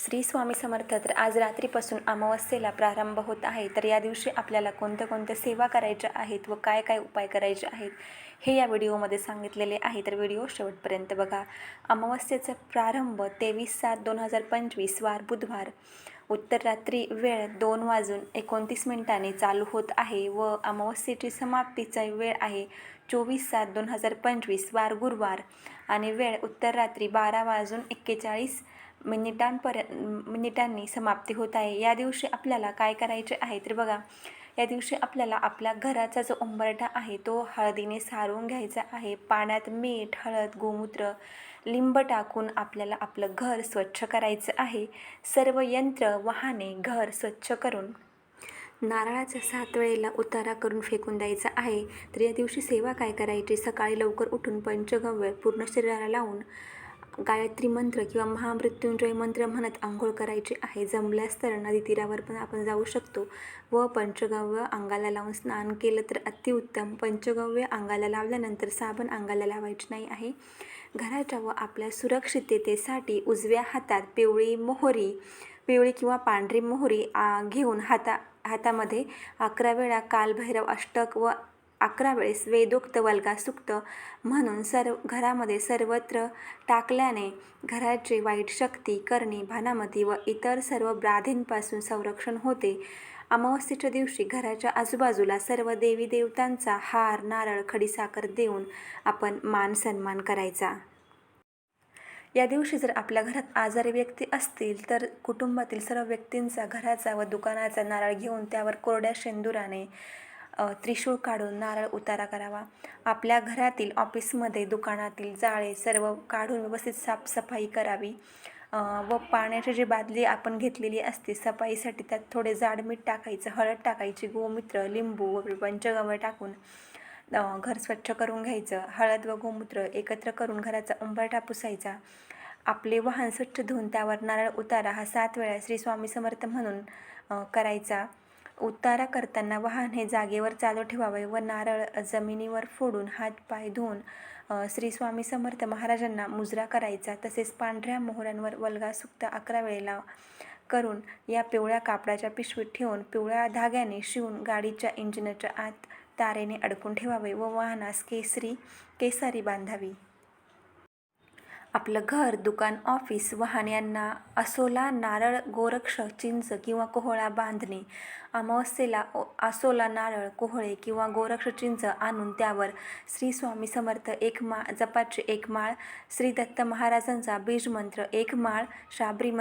श्री स्वामी समर्थ तर आज रात्रीपासून अमावस्येला प्रारंभ होत आहे. तर या दिवशी आपल्याला कोणत्या कोणत्या सेवा करायच्या आहेत व काय काय उपाय करायचे आहेत हे या व्हिडिओमध्ये सांगितलेले आहे. तर व्हिडिओ शेवटपर्यंत बघा. अमावस्येचा प्रारंभ तेवीस सात दोन हजार पंचवीस वार बुधवार. उत्तर रात्री वेळ दोन वाजून एकोणतीस मिनिटांनी चालू होत आहे व अमावस्येची समाप्तीचा वेळ आहे चोवीस सात दोन हजार पंचवीस वार गुरुवार. आणि वेळ उत्तर रात्री बारा वाजून एक्केचाळीस म्हणजे मिनिटांपर्य मिनिटांनी म्हणजे समाप्ती होत आहे. या दिवशी आपल्याला काय करायचे आहे तर बघा या दिवशी आपल्याला आपल्या घराचा जो उंबरठा आहे तो हळदीने सारून घ्यायचा आहे. पाण्यात मीठ हळद गोमूत्र लिंब टाकून आपल्याला आपलं घर स्वच्छ करायचं आहे. सर्व यंत्र वाहने घर स्वच्छ करून नारळाच्या सात वेळेला उतारा करून फेकून द्यायचा आहे. तर या दिवशी सेवा काय करायची? सकाळी लवकर उठून पंचगव्य पूर्ण शरीराला लावून गायत्री मंत्र किंवा महामृत्युंजय मंत्र म्हणत आंघोळ करायची आहे. जमल्यास तर नदी तीरावर पण आपण जाऊ शकतो व पंचगव्य अंगाला लावून स्नान केलं तर अतिउत्तम. पंचगव्य अंगाला लावल्यानंतर साबण अंगाला लावायची नाही आहे. घराच्या व आपल्या सुरक्षिततेसाठी उजव्या हातात पिवळी मोहरी पिवळी किंवा पांढरी मोहरी आ, घेऊन हाता हातामध्ये अकरा वेळा कालभैरव अष्टक व अकरा वेळेस वेदोक्त वल्गा सुक्त म्हणून सर्व घरामध्ये सर्वत्र टाकल्याने घराची वाईट शक्ती करणी भानामती व इतर सर्व ब्राधींपासून संरक्षण होते. अमावस्येच्या दिवशी घराच्या आजूबाजूला सर्व देवी देवतांचा हार नारळ खडीसाखर देऊन आपण मान सन्मान करायचा. या दिवशी जर आपल्या घरात आजारी व्यक्ती असतील तर कुटुंबातील सर्व व्यक्तींचा घराचा व दुकानाचा नारळ घेऊन त्यावर कोरड्या शेंदुराने त्रिशूळ काढून नारळ उतारा करावा. आपल्या घरातील ऑफिसमध्ये दुकानातील जाळे सर्व काढून व्यवस्थित साफसफाई करावी. व पाण्याची जी बादली आपण घेतलेली असते सफाईसाठी त्यात थोडे जाड मीठ टाकायचं हळद टाकायची गोमूत्र लिंबू व पंचगव्य टाकून घर स्वच्छ करून घ्यायचं. हळद व गोमूत्र एकत्र करून घराचा उंबरठा पुसायचा. आपले वाहन स्वच्छ धुवून त्यावर नारळ उतारा हा सात वेळा श्री स्वामी समर्थ म्हणून करायचा. उतारा करताना वाहन हे जागेवर चालू ठेवावे व नारळ जमिनीवर फोडून हात पाय धुवून श्री स्वामी समर्थ महाराजांना मुजरा करायचा तसेच पांढऱ्या मोहऱ्यांवर वल्गा सुक्त अकरा वेळेला करून या पिवळ्या कापडाच्या पिशवीत ठेवून पिवळ्या धाग्याने शिवून गाडीच्या इंजिनाच्या आत तारेने अडकून ठेवावे व वाहनास केसरी केसारी बांधावी. आपलं घर दुकान ऑफिस वाहन यांना असोला नारळ गोरक्ष चिंच किंवा कोहळा बांधणे. अमावस्येला ओ- असोला नारळ कोहळे किंवा गोरक्ष चिंच आणून त्यावर श्री स्वामी समर्थ एक माळ जपाचे एक माळ श्री दत्त महाराजांचा बीजमंत्र एक माळ शाबरीमंत्र